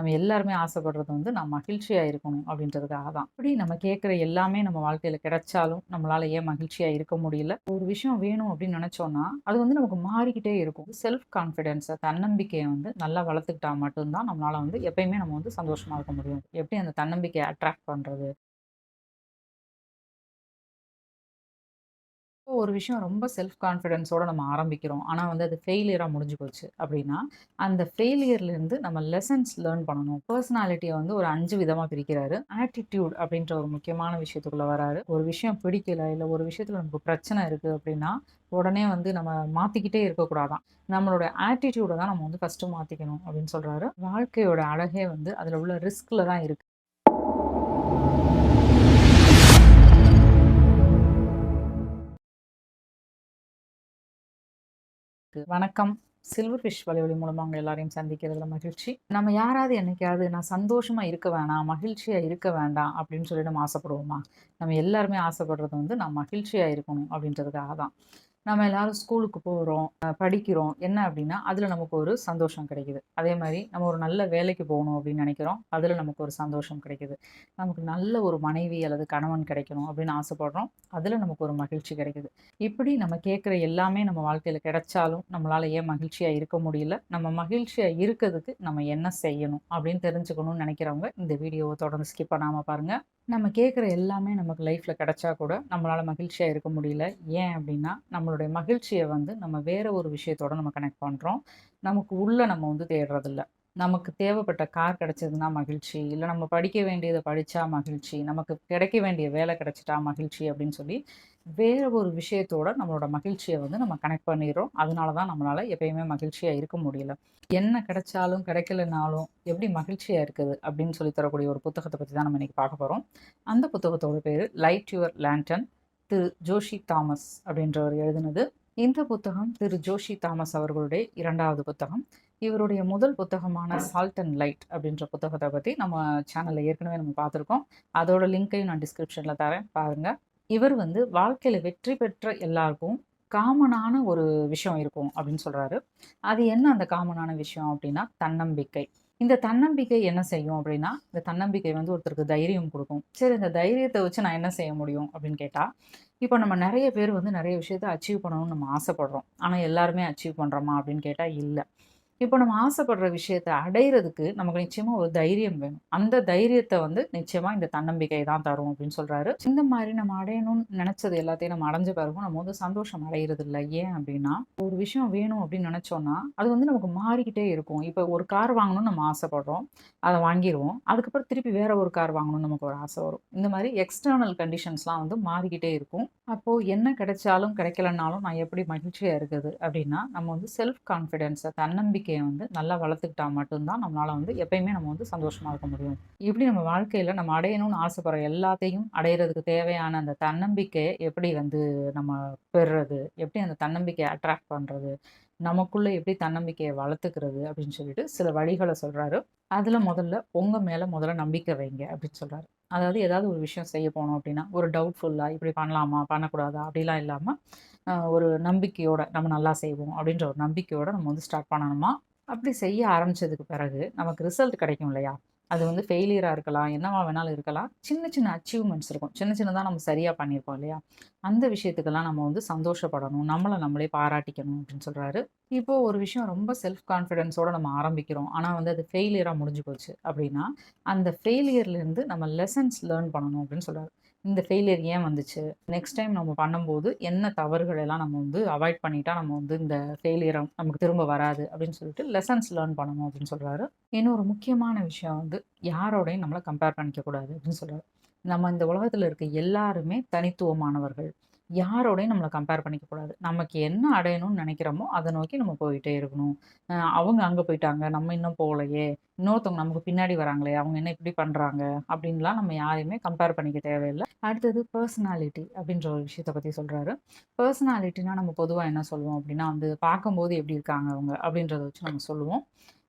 நம்ம எல்லாருமே ஆசைப்படுறது வந்து நான் மகிழ்ச்சியாக இருக்கணும் அப்படின்றதுக்காக தான். அப்படி நம்ம கேட்குற எல்லாமே நம்ம வாழ்க்கையில் கிடைச்சாலும், நம்மளால ஏன் மகிழ்ச்சியாக இருக்க முடியல? ஒரு விஷயம் வேணும் அப்படின்னு நினச்சோன்னா அது வந்து நமக்கு மாறிக்கிட்டே இருக்கும். செல்ஃப் கான்ஃபிடென்ஸை தன்னம்பிக்கையை வந்து நல்லா வளர்த்துக்கிட்டா மட்டும்தான் நம்மளால் வந்து எப்பயுமே நம்ம வந்து சந்தோஷமாக இருக்க முடியும். எப்படி அந்த தன்னம்பிக்கையை அட்ராக்ட் பண்ணுறது ஒரு விஷயம் ரொம்ப செல்ஃப் கான்ஃபிடன்ஸோட நம்ம ஆரம்பிக்கிறோம். ஆனால் வந்து அது ஃபெயிலியராக முடிஞ்சு போச்சு அப்படின்னா, அந்த ஃபெயிலியர்லேருந்து நம்ம லெசன்ஸ் லேர்ன் பண்ணணும். பர்சனாலிட்டியை வந்து ஒரு அஞ்சு விதமாக பிரிக்கிறாரு. ஆட்டிடியூட் அப்படின்ற ஒரு முக்கியமான விஷயத்துக்குள்ளே வராரு. ஒரு விஷயம் பிடிக்கல, இல்லை ஒரு விஷயத்தில் நமக்கு பிரச்சனை இருக்குது அப்படின்னா, உடனே வந்து நம்ம மாற்றிக்கிட்டே இருக்கக்கூடாதாம். நம்மளோட ஆட்டிடியூடை தான் நம்ம வந்து ஃபஸ்ட்டு மாற்றிக்கணும் அப்படின்னு சொல்கிறாரு வாழ்க்கையோட அழகே வந்து அதில் உள்ள ரிஸ்கில் தான் இருக்குது வணக்கம். சில்வர் ஃபிஷ் வலையொலி மூலமா அவங்க எல்லாரையும் சந்திக்கிறதுல மகிழ்ச்சி. நம்ம யாராவது என்னைக்காவது நான் சந்தோஷமா இருக்க வேணாம், மகிழ்ச்சியா இருக்க வேண்டாம் அப்படின்னு சொல்லி நம்ம ஆசைப்படுவோமா? நம்ம எல்லாருமே ஆசைப்படுறது வந்து நான் மகிழ்ச்சியா இருக்கணும் அப்படின்றதுக்காக தான். நம்ம எல்லாரும் ஸ்கூலுக்கு போகிறோம் படிக்கிறோம். என்ன அப்படின்னா, அதில் நமக்கு ஒரு சந்தோஷம் கிடைக்குது. அதே மாதிரி நம்ம ஒரு நல்ல வேலைக்கு போகணும் அப்படின்னு நினைக்கிறோம். அதில் நமக்கு ஒரு சந்தோஷம் கிடைக்குது. நமக்கு நல்ல ஒரு மனைவி அல்லது கணவன் கிடைக்கணும் அப்படின்னு ஆசைப்படுறோம். அதில் நமக்கு ஒரு மகிழ்ச்சி கிடைக்குது. இப்படி நம்ம கேட்குற எல்லாமே நம்ம வாழ்க்கையில் கிடைச்சாலும், நம்மளால் ஏன் மகிழ்ச்சியாக இருக்க முடியல? நம்ம மகிழ்ச்சியாக இருக்கிறதுக்கு நம்ம என்ன செய்யணும்? அப்படின்னு தெரிஞ்சுக்கணும்னு நினைக்கிறவங்க இந்த வீடியோவை தொடர்ந்து ஸ்கிப் பண்ணாமல் பாருங்கள் நம்ம கேட்குற எல்லாமே நமக்கு லைஃப்பில் கிடைச்சா கூட, நம்மளால் மகிழ்ச்சியாக இருக்க முடியல. ஏன் அப்படின்னா, நம்ம நம்மளுடைய மகிழ்ச்சியை வந்து நம்ம வேற ஒரு விஷயத்தோட நம்ம கனெக்ட் பண்ணுறோம் நமக்கு உள்ள நம்ம வந்து தேடுறதில்ல. நமக்கு தேவைப்பட்ட கார் கிடைச்சதுன்னா மகிழ்ச்சி, இல்லை நம்ம படிக்க வேண்டியதை படித்தா மகிழ்ச்சி, நமக்கு கிடைக்க வேண்டிய வேலை கிடைச்சிட்டா மகிழ்ச்சி அப்படின்னு சொல்லி, வேற ஒரு விஷயத்தோட நம்மளோட மகிழ்ச்சியை வந்து நம்ம கனெக்ட் பண்ணிடுறோம். அதனால தான் நம்மளால் எப்பயுமே மகிழ்ச்சியாக இருக்க முடியல. என்ன கிடைச்சாலும், கிடைக்கலனாலும் எப்படி மகிழ்ச்சியாக இருக்குது அப்படின்னு சொல்லி தரக்கூடிய ஒரு புத்தகத்தை பற்றி தான் நம்ம இன்றைக்கி பார்க்க போகிறோம் அந்த புத்தகத்தோட பேர் light your lantern Thiru Joshi Thomas அப்படின்றவர் எழுதினது. இந்த புத்தகம் திரு ஜோஷி தாமஸ் அவர்களுடைய இரண்டாவது புத்தகம். இவருடைய முதல் புத்தகமான சால்ட் அண்ட் லைட் அப்படின்ற புத்தகத்தை பத்தி நம்ம சேனல்ல ஏற்கனவே நம்ம பார்த்துருக்கோம். அதோட லிங்க்கையும் நான் டிஸ்கிரிப்ஷன்ல தரேன் பாருங்க. இவர் வந்து வாழ்க்கையில வெற்றி பெற்ற எல்லாருக்கும் காமனான ஒரு விஷயம் இருக்கும் அப்படின்னு சொல்றாரு. அது என்ன அந்த காமனான விஷயம் அப்படின்னா, தன்னம்பிக்கை. இந்த தன்னம்பிக்கை என்ன செய்யும் அப்படின்னா, இந்த தன்னம்பிக்கை வந்து ஒருத்தருக்கு தைரியம் கொடுக்கும் சரி இந்த தைரியத்தை வச்சு நான் என்ன செய்ய முடியும் அப்படின்னு கேட்டால் இப்போ நம்ம நிறைய பேர் வந்து நிறைய விஷயத்த அச்சீவ் பண்ணணும்னு நம்ம ஆசைப்படுறோம். ஆனால் எல்லாருமே அச்சீவ் பண்ணுறோமா அப்படின்னு கேட்டால் இல்லை இப்போ நம்ம ஆசைப்படுற விஷயத்த அடையிறதுக்கு நமக்கு நிச்சயமா ஒரு தைரியம் வேணும். அந்த தைரியத்தை வந்து நிச்சயமா இந்த தன்னம்பிக்கை தான் தரும் அப்படின்னு சொல்றாரு. இந்த மாதிரி நம்ம அடையணும்னு நினச்சது எல்லாத்தையும் நம்ம அடைஞ்ச பிறகும் நம்ம வந்து சந்தோஷம் அடையறதில்ல. ஏன் அப்படின்னா, ஒரு விஷயம் வேணும் அப்படின்னு நினச்சோன்னா அது வந்து நமக்கு மாறிக்கிட்டே இருக்கும். இப்போ ஒரு கார் வாங்கணும்னு நம்ம ஆசைப்படுறோம். அதை வாங்கிடுவோம் அதுக்கப்புறம் திருப்பி வேற ஒரு கார் வாங்கணும்னு நமக்கு ஒரு ஆசை வரும். இந்த மாதிரி எக்ஸ்டர்னல் கண்டிஷன்ஸ்லாம் வந்து மாறிக்கிட்டே இருக்கும். அப்போ என்ன கிடைச்சாலும், கிடைக்கலனாலும் நான் எப்படி மகிழ்ச்சியா இருக்குது அப்படின்னா, நம்ம வந்து செல்ஃப் கான்ஃபிடென்ஸை தன்னம்பிக்கை தன்னம்பிக்கைய வந்து நல்லா வளர்த்துக்கிட்டா மட்டும்தான் நம்மளால் வந்து எப்பயுமே நம்ம வந்து சந்தோஷமாக இருக்க முடியும். இப்படி நம்ம வாழ்க்கையில் நம்ம அடையணும்னு ஆசைப்படுற எல்லாத்தையும் அடையிறதுக்கு தேவையான அந்த தன்னம்பிக்கையை எப்படி வந்து நம்ம பெறுறது? எப்படி அந்த தன்னம்பிக்கையை அட்ராக்ட் பண்ணுறது நமக்குள்ளே எப்படி தன்னம்பிக்கையை வளர்த்துக்கிறது? அப்படின்னு சொல்லிட்டு சில வழிகளை சொல்கிறாரு அதில் முதல்ல உங்கள் மேலே முதல்ல நம்பிக்கை வைங்க அப்படின்னு சொல்கிறாரு அதாவது ஏதாவது ஒரு விஷயம் செய்ய போனோம் அப்படின்னா, ஒரு டவுட்ஃபுல்லாக இப்படி பண்ணலாமா? பண்ணக்கூடாதா? அப்படிலாம் இல்லாமல் ஒரு நம்பிக்கையோட நம்ம நல்லா செய்வோம் அப்படின்ற ஒரு நம்பிக்கையோட நம்ம வந்து ஸ்டார்ட் பண்ணணுமா. அப்படி செய்ய ஆரம்பித்ததுக்கு பிறகு நமக்கு ரிசல்ட் கிடைக்கும் இல்லையா? அது வந்து ஃபெயிலியராக இருக்கலாம், என்னவா வேணாலும் இருக்கலாம். சின்ன சின்ன அச்சீவ்மெண்ட்ஸ் இருக்கும். சின்ன சின்னதாக நம்ம சரியாக பண்ணியிருப்போம் இல்லையா? அந்த விஷயத்துக்கெல்லாம் நம்ம வந்து சந்தோஷப்படணும். நம்மளை நம்மளே பாராட்டிக்கணும் அப்படின்னு சொல்கிறாரு இப்போது ஒரு விஷயம் ரொம்ப செல்ஃப் கான்ஃபிடென்ஸோடு நம்ம ஆரம்பிக்கிறோம். ஆனால் வந்து அது ஃபெயிலியராக முடிஞ்சு போச்சு அப்படின்னா, அந்த ஃபெயிலியர்லேருந்து நம்ம லெசன்ஸ் லேர்ன் பண்ணணும் அப்படின்னு சொல்கிறாரு இந்த ஃபெயிலியர் ஏன் வந்துச்சு? நெக்ஸ்ட் டைம் நம்ம பண்ணும்போது என்ன தவறுகள் எல்லாம் நம்ம வந்து அவாய்ட் பண்ணிட்டா நம்ம வந்து இந்த ஃபெயிலியர் நமக்கு திரும்ப வராது அப்படின்னு சொல்லிட்டு லெசன்ஸ் லேர்ன் பண்ணணும் அப்படின்னு சொல்கிறாரு இன்னொரு முக்கியமான விஷயம் வந்து யாரோடையும் நம்மளை கம்பேர் பண்ணிக்க கூடாது அப்படின்னு சொல்கிறாரு நம்ம இந்த உலகத்தில் இருக்க எல்லாருமே தனித்துவமானவர்கள். யாரோடையும் நம்மளை கம்பேர் பண்ணிக்க கூடாது. நமக்கு என்ன அடையணும்னு நினைக்கிறோமோ அதை நோக்கி நம்ம போயிட்டே இருக்கணும். அவங்க அங்க போயிட்டாங்க, நம்ம இன்னும் போகலையே, இன்னொருத்தவங்க நமக்கு பின்னாடி வராங்களே, அவங்க என்ன இப்படி பண்றாங்க? அப்படின்லாம் நம்ம யாரையுமே கம்பேர் பண்ணிக்க தேவையில்ல. அடுத்தது பர்சனாலிட்டி அப்படின்ற ஒரு விஷயத்த பத்தி சொல்றாரு. பர்சனாலிட்டினா நம்ம பொதுவாக என்ன சொல்லுவோம் அப்படின்னா வந்து, பார்க்கும்போது எப்படி இருக்காங்க அவங்க அப்படின்றத வச்சு நம்ம சொல்லுவோம்.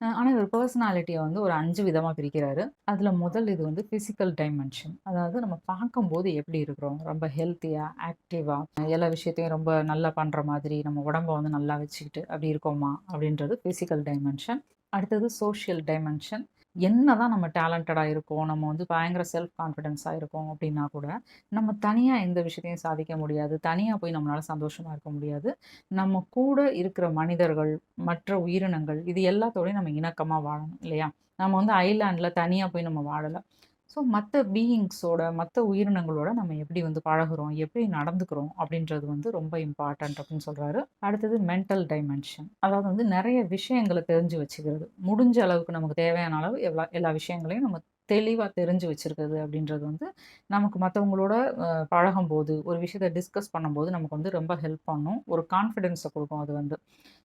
ஆனால் இவர் பர்சனாலிட்டியை வந்து ஒரு அஞ்சு விதமாக பிரிக்கிறாரு. அதில் முதல் இது வந்து ஃபிசிக்கல் டைமென்ஷன். அதாவது நம்ம பார்க்கும்போது எப்படி இருக்கிறோம்? ரொம்ப ஹெல்த்தியாக ஆக்டிவாக எல்லா விஷயத்தையும் ரொம்ப நல்லா பண்ணுற மாதிரி, நம்ம உடம்ப வந்து நல்லா வச்சுக்கிட்டு அப்படி இருக்கோமா? அப்படின்றது ஃபிசிக்கல் டைமென்ஷன். அடுத்தது சோஷியல் டைமென்ஷன். என்னதான் நம்ம டேலண்டடாக இருக்கோம் நம்ம வந்து பயங்கர செல்ஃப் கான்ஃபிடென்ஸாக இருக்கோம் அப்படின்னா கூட நம்ம தனியாக எந்த விஷயத்தையும் சாதிக்க முடியாது. தனியாக போய் நம்மளால் சந்தோஷமாக இருக்க முடியாது. நம்ம கூட இருக்கிற மனிதர்கள் மற்ற உயிரினங்கள் இது எல்லாத்தோடையும் நம்ம இணக்கமாக வாழணும் இல்லையா? நம்ம வந்து ஐலாண்டில் தனியாக போய் நம்ம வாழலை. ஸோ மற்ற பீயிங்ஸோட மற்ற உயிரினங்களோட நம்ம எப்படி வந்து பழகுறோம் எப்படி நடந்துக்கிறோம் அப்படின்றது வந்து ரொம்ப இம்பார்ட்டன்ட் அப்படின்னு சொல்கிறாரு அடுத்தது மென்டல் டைமென்ஷன் அதாவது வந்து நிறைய விஷயங்களை தெரிஞ்சு வச்சுக்கிறது. முடிஞ்ச அளவுக்கு நமக்கு தேவையான அளவு எல்லா எல்லா விஷயங்களையும் நம்ம தெளிவாக தெரிஞ்சு வச்சுருக்குது அப்படின்றது வந்து நமக்கு மற்றவங்களோட பழகும்போது ஒரு விஷயத்தை டிஸ்கஸ் பண்ணும்போது நமக்கு வந்து ரொம்ப ஹெல்ப் பண்ணும். ஒரு கான்ஃபிடென்ஸை கொடுக்கும் அது வந்து.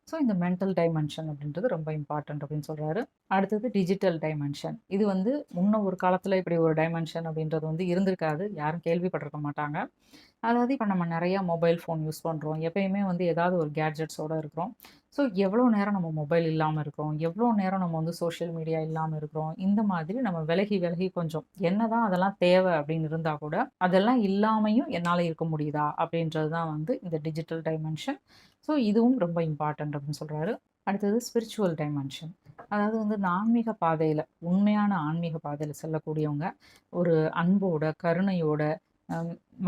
ஸோ இந்த மென்டல் டைமென்ஷன் அப்படின்றது ரொம்ப இம்பார்ட்டன்ட் அப்படின்னு சொல்கிறாரு அடுத்தது டிஜிட்டல் டைமென்ஷன் இது வந்து முன்ன ஒரு காலத்தில் இப்படி ஒரு டைமென்ஷன் அப்படின்றது வந்து இருந்திருக்காது. யாரும் கேள்விப்பட்டிருக்க மாட்டாங்க. அதாவது இப்போ நம்ம நிறையா மொபைல் ஃபோன் யூஸ் பண்ணுறோம் எப்பயுமே வந்து ஏதாவது ஒரு கேட்ஜெட்ஸோடு இருக்கிறோம். ஸோ எவ்வளோ நேரம் நம்ம மொபைல் இல்லாமல் இருக்கிறோம்? எவ்வளோ நேரம் நம்ம வந்து சோஷியல் மீடியா இல்லாமல் இருக்கிறோம்? இந்த மாதிரி நம்ம விலகி விலகி கொஞ்சம் என்ன தான் அதெல்லாம் தேவை அப்படின்னு இருந்தால் கூட அதெல்லாம் இல்லாமையும் என்னால் இருக்க முடியுதா? அப்படின்றது தான் வந்து இந்த டிஜிட்டல் டைமென்ஷன் ஸோ இதுவும் ரொம்ப இம்பார்ட்டன்ட் அப்படின்னு சொல்கிறாரு அடுத்தது ஸ்பிரிச்சுவல் டைமென்ஷன் அதாவது வந்து இந்த ஆன்மீக பாதையில் உண்மையான ஆன்மீக பாதையில் செல்லக்கூடியவங்க ஒரு அன்போட கருணையோட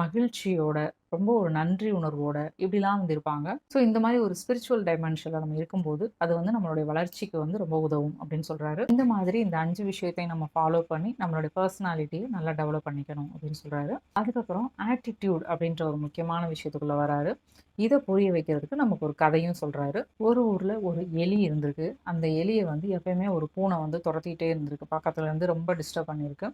மகிழ்ச்சியோட ரொம்ப ஒரு நன்றி உணர்வோட இப்படிலாம் வந்து இருப்பாங்க. ஸோ இந்த மாதிரி ஒரு ஸ்பிரிச்சுவல் டைமென்ஷனில் நம்ம இருக்கும்போது அது வந்து நம்மளுடைய வளர்ச்சிக்கு வந்து ரொம்ப உதவும் அப்படின்னு சொல்கிறாரு இந்த மாதிரி இந்த அஞ்சு விஷயத்தையும் நம்ம ஃபாலோ பண்ணி நம்மளுடைய பர்சனாலிட்டியை நல்லா டெவலப் பண்ணிக்கணும் அப்படின்னு சொல்கிறாரு அதுக்கப்புறம் ஆட்டிடியூட் அப்படின்ற ஒரு முக்கியமான விஷயத்துக்குள்ளே வராரு. இதை புரிய வைக்கிறதுக்கு நமக்கு ஒரு கதையும் சொல்கிறாரு ஒரு ஊரில் ஒரு எலி இருந்திருக்கு. அந்த எலியை வந்து எப்பயுமே ஒரு பூனை வந்து துரத்திக்கிட்டே இருந்திருக்கு. பக்கத்துலேருந்து ரொம்ப டிஸ்டர்ப் பண்ணியிருக்கு.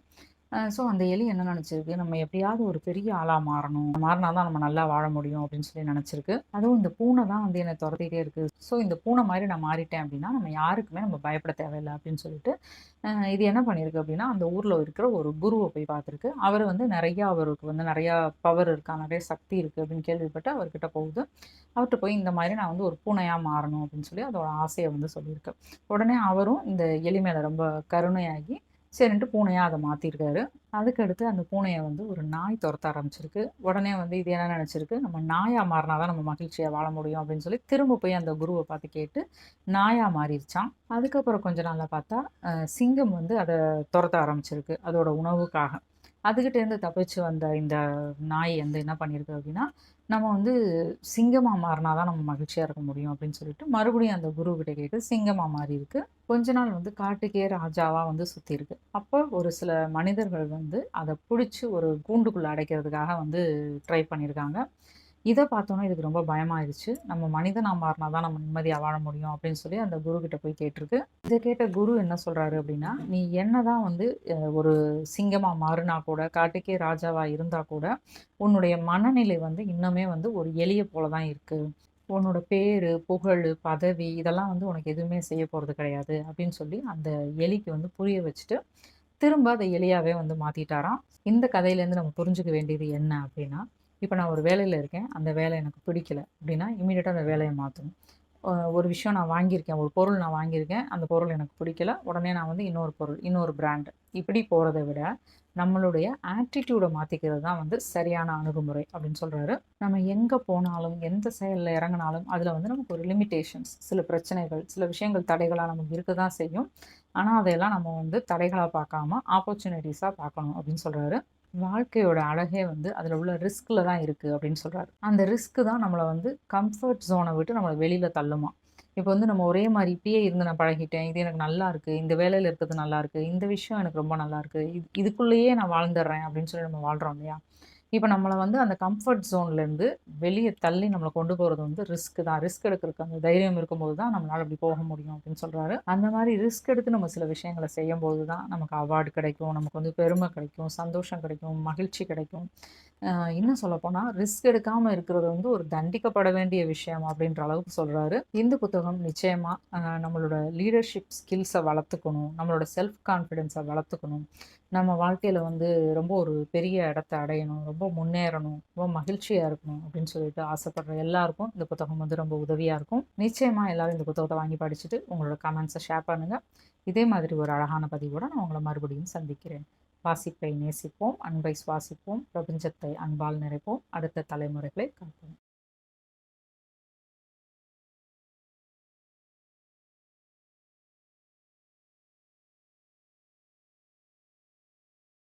ஸோ அந்த எலி என்ன நினச்சிருக்கு? நம்ம எப்படியாவது ஒரு பெரிய ஆளாக மாறணும். மாறினா தான் நம்ம நல்லா வாழ முடியும் அப்படின்னு சொல்லி நினச்சிருக்கு. அதுவும் இந்த பூனை தான் வந்து என்னை துரத்திட்டே இருக்குது ஸோ இந்த பூனை மாதிரி நான் மாறிட்டேன் அப்படின்னா நம்ம யாருக்குமே நம்ம பயப்பட தேவையில்லை அப்படின்னு சொல்லிட்டு இது என்ன பண்ணியிருக்கு அப்படின்னா அந்த ஊரில் இருக்கிற ஒரு குருவை போய் பார்த்துருக்கு. அவர் வந்து நிறையா அவருக்கு வந்து நிறையா பவர் இருக்கா நிறைய சக்தி இருக்குது அப்படின்னு கேள்விப்பட்டு அவர்கிட்ட போகுது. அவர்கிட்ட போய் இந்த மாதிரி நான் வந்து ஒரு பூனையாக மாறணும் அப்படின்னு சொல்லி அதோட ஆசையை வந்து சொல்லியிருக்கு. உடனே அவரும் இந்த எலி மேலே ரொம்ப கருணையாகி சரின்ட்டு பூனையாக அதை மாற்றிருக்காரு அதுக்கடுத்து அந்த பூனையை வந்து ஒரு நாய் துரத்த ஆரம்பிச்சிருக்கு. உடனே வந்து இது என்ன நினச்சிருக்கு? நம்ம நாயாக மாறினா தான் நம்ம மகிழ்ச்சியாக வாழ முடியும் அப்படின்னு சொல்லி திரும்ப போய் அந்த குருவை பார்த்து கேட்டு நாயாக மாறிடுச்சான் அதுக்கப்புறம் கொஞ்ச நாளில் பார்த்தா சிங்கம் வந்து அதை துரத்த ஆரம்பிச்சிருக்கு. அதோட உணவுக்காக. அதுக்கிட்டேருந்து தப்பிச்சு வந்த இந்த நாய் வந்து என்ன பண்ணியிருக்கு அப்படின்னா நம்ம வந்து சிங்கமாக மாறினா தான் நம்ம மகிழ்ச்சியாக இருக்க முடியும் அப்படின்னு சொல்லிட்டு மறுபடியும் அந்த குரு கிட்ட கேட்டு சிங்கமாக மாறி இருக்கு. கொஞ்ச நாள் வந்து காட்டுக்கே ராஜாவாக வந்து சுற்றி இருக்கு. அப்போ ஒரு சில மனிதர்கள் வந்து அதை பிடிச்சி ஒரு கூண்டுக்குள்ளே அடைக்கிறதுக்காக வந்து ட்ரை பண்ணியிருக்காங்க இதை பார்த்தோன்னா இதுக்கு ரொம்ப பயமாயிருச்சு. நம்ம மனிதனாக மாறினா தான் நம்ம நிம்மதியாக வாழ முடியும் அப்படின்னு சொல்லி அந்த குரு கிட்ட போய் கேட்டிருக்கு. இதை கேட்ட குரு என்ன சொல்கிறாரு அப்படின்னா நீ என்ன தான் வந்து ஒரு சிங்கமாக மாறினா கூட காட்டுக்கே ராஜாவாக இருந்தால் கூட உன்னுடைய மனநிலை வந்து இன்னுமே வந்து ஒரு எளிய போல தான் இருக்குது உன்னோட பேர் புகழ் பதவி இதெல்லாம் வந்து உனக்கு எதுவுமே செய்ய போகிறது கிடையாது. அப்படின்னு சொல்லி அந்த எலிக்கு வந்து புரிய வச்சுட்டு திரும்ப அதை எலியாவே வந்து மாற்றிட்டாராம் இந்த கதையிலேருந்து நம்ம புரிஞ்சுக்க வேண்டியது என்ன அப்படின்னா இப்போ நான் ஒரு வேலையில் இருக்கேன். அந்த வேலை எனக்கு பிடிக்கல அப்படின்னா இமீடியட்டாக அந்த வேலையை மாற்றணும் ஒரு விஷயம் நான் வாங்கியிருக்கேன். ஒரு பொருள் நான் வாங்கியிருக்கேன். அந்த பொருள் எனக்கு பிடிக்கல. உடனே நான் வந்து இன்னொரு பொருள் இன்னொரு பிராண்டு இப்படி போகிறத விட நம்மளுடைய ஆட்டிடியூடை மாற்றிக்கிறது தான் வந்து சரியான அணுகுமுறை அப்படின்னு சொல்கிறாரு நம்ம எங்கே போனாலும் எந்த செயலில் இறங்கினாலும் அதில் வந்து நமக்கு ஒரு லிமிட்டேஷன்ஸ் சில பிரச்சனைகள் சில விஷயங்கள் தடைகளாக நமக்கு இருக்க தான் செய்யும். ஆனால் அதையெல்லாம் நம்ம வந்து தடைகளாக பார்க்காம ஆப்பர்ச்சுனிட்டிஸாக பார்க்கணும் அப்படின்னு சொல்கிறாரு வாழ்க்கையோட அழகே வந்து அதில் உள்ள ரிஸ்கில் தான் இருக்குது அப்படின்னு சொல்கிறாரு அந்த ரிஸ்க்கு தான் நம்மளை வந்து கம்ஃபர்ட் ஜோனை விட்டு நம்மளை வெளியில் தள்ளுமா. இப்போ வந்து நம்ம ஒரே மாதிரி இப்பயே இருந்து நான் பழகிட்டேன் இது எனக்கு நல்லா இருக்குது இந்த வேலையில் இருக்கிறது நல்லா இருக்குது இந்த விஷயம் எனக்கு ரொம்ப நல்லா இருக்குது இது இதுக்குள்ளேயே நான் வாழ்ந்துடுறேன் அப்படின்னு சொல்லி நம்ம வாழ்கிறோம் இல்லையா? இப்போ நம்மளை வந்து அந்த கம்ஃபர்ட் ஜோன்லேருந்து வெளியே தள்ளி நம்மளை கொண்டு போகிறது வந்து ரிஸ்க் தான். ரிஸ்க் எடுக்கிறதுக்கு அந்த தைரியம் இருக்கும்போது தான் நம்மளால் அப்படி போக முடியும் அப்படின்னு சொல்கிறாரு அந்த மாதிரி ரிஸ்க் எடுத்து நம்ம சில விஷயங்களை செய்யும்போது தான் நமக்கு அவார்டு கிடைக்கும் நமக்கு வந்து பெருமை கிடைக்கும் சந்தோஷம் கிடைக்கும் மகிழ்ச்சி கிடைக்கும். இன்னும் சொல்லப்போனால் ரிஸ்க் எடுக்காமல் இருக்கிறது வந்து ஒரு தண்டிக்கப்பட வேண்டிய விஷயம் அப்படின்ற அளவுக்கு சொல்கிறாரு இந்த புத்தகம் நிச்சயமாக நம்மளோட லீடர்ஷிப் ஸ்கில்ஸை வளர்த்துக்கணும் நம்மளோட செல்ஃப் கான்ஃபிடென்ஸை வளர்த்துக்கணும். நம்ம வாழ்க்கையில் வந்து ரொம்ப ஒரு பெரிய இடத்த அடையணும் ரொம்ப முன்னேறணும் ரொம்ப மகிழ்ச்சியாக இருக்கணும் அப்படின்னு சொல்லிட்டு ஆசைப்படுற எல்லாருக்கும் இந்த புத்தகம் வந்து ரொம்ப உதவியாக இருக்கும். நிச்சயமாக எல்லோரும் இந்த புத்தகத்தை வாங்கி படிச்சுட்டு உங்களோட கமெண்ட்ஸை ஷேர் பண்ணுங்கள் இதே மாதிரி ஒரு அழகான பதிவோடு நான் உங்களை மறுபடியும் சந்திக்கிறேன். வாசிப்பை நேசிப்போம் அன்பை சுவாசிப்போம் பிரபஞ்சத்தை அன்பால் நிறைப்போம். அடுத்த தலைமுறைகளை காப்போம்.